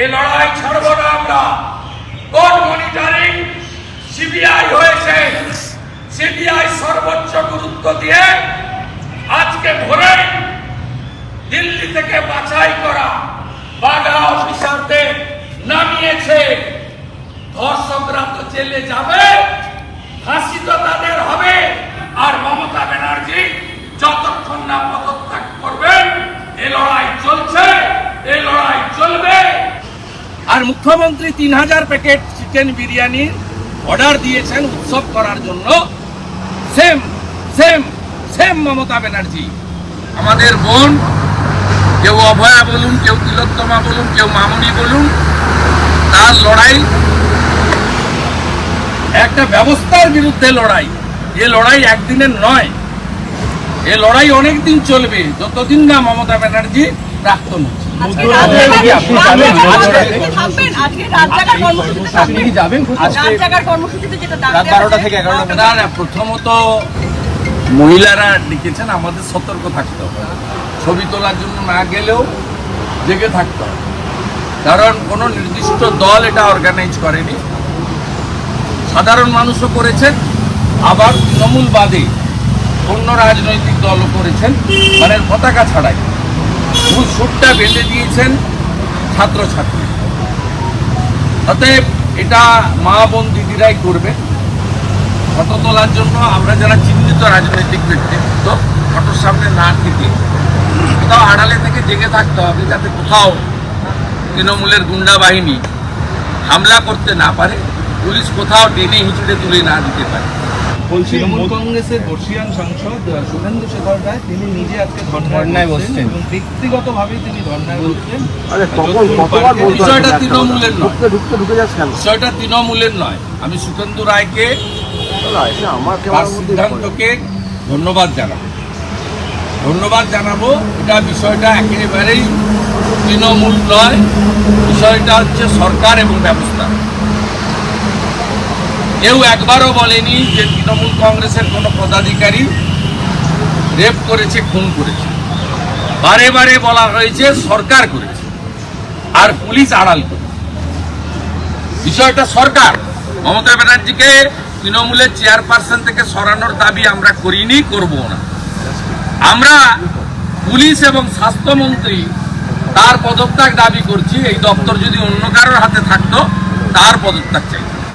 এ লড়াই ছাড়বো না আমরা। কোর্ট মনিটরিং সিবিআই হয়েছে। সিবিআই সর্বোচ্চ গুরুত্ব দিয়ে আজকে ভোরে দিল্লি থেকে বাছাই করা বাগা অফিসারদের নামিয়েছে। ধর্ষকরা তো জেলে যাবে, ফাঁসি তো তাদের হবে আর মমতা ব্যানার্জি যতক্ষণ না পদত্যাগ করবেন এ লড়াই চলছে এ লড়াই চলবে আর মুখ্যমন্ত্রী তিন হাজার প্যাকেট চিকেন বিরিয়ানির অর্ডার দিয়েছেন উৎসব করার জন্য। Same same same Mamata Banerjee. আমাদের বোন, কেউ অভয়া বলুন, কেউ তিলোত্তমা বলুন, কেউ মামুনি বলুন, তার লড়াই একটা ব্যবস্থার বিরুদ্ধে লড়াই। এ লড়াই একদিনের নয়। এ লড়াই অনেক দিন চলবে। যতদিন না মমতা ব্যানার্জি প্রাক্তন হচ্ছে। প্রথমত মহিলারা ডেকেছেন আমাদের সতর্ক থাকতে হবে। ছবি তোলার জন্য না গেলেও জেগে থাকতে হবে। কারণ কোনো নির্দিষ্ট দল এটা অর্গানাইজ করেনি। সাধারণ মানুষও করেছেন আবার তৃণমূল বাদে অন্য রাজনৈতিক দলও করেছেন। মানে পতাকা ছাড়াই। মূল সুরটা বেঁধে দিয়েছেন ছাত্রছাত্রী। অতএব এটা মা বোন দিদিরাই করবে। ফটো তোলার জন্য আমরা যারা চিহ্নিত রাজনৈতিক ব্যক্তিত্ব ফটোর সামনে না থেকে কোথাও আড়ালে থেকে জেগে থাকতে হবে যাতে কোথাও তৃণমূলের গুন্ডা বাহিনী হামলা করতে না পারে, পুলিশ কোথাও টেনে হিঁচড়ে তুলে না দিতে পারে। তৃণমূল কংগ্রেসের বর্ষিয়ান সাংসদ শুভেন্দু শেখর রায় তিনি নিজে আজকে ধর্নায় বসছেন। এবং ব্যক্তিগতভাবে তিনি ধর্নায় বসছেন। বিষয়টা তৃণমূলের নয়। বিষয়টা তৃণমূলের নয়। আমি সুখেন্দু রায়কে তার সিদ্ধান্তকে ধন্যবাদ জানাব। ধন্যবাদ জানাব এটা বিষয়টা একেবারেই তৃণমূল নয় বিষয়টা হচ্ছে সরকার এবং ব্যবস্থা। কেউ একবারও বলেনি যে তৃণমূল কংগ্রেসের কোনো পদাধিকারী রেপ করেছে, খুন করেছে। বারে বারে বলা হয়েছে সরকার করেছে আর পুলিশ আড়াল করেছে। বিষয়টা সরকার। মমতা ব্যানার্জিকে তৃণমূলের চেয়ারপারসন থেকে সরানোর দাবি আমরা করিনি করব না। আমরা পুলিশ এবং স্বাস্থ্যমন্ত্রী তার পদত্যাগ দাবি করছি। এই দপ্তর যদি অন্য কারোর হাতে থাকতো, তার পদত্যাগ চাই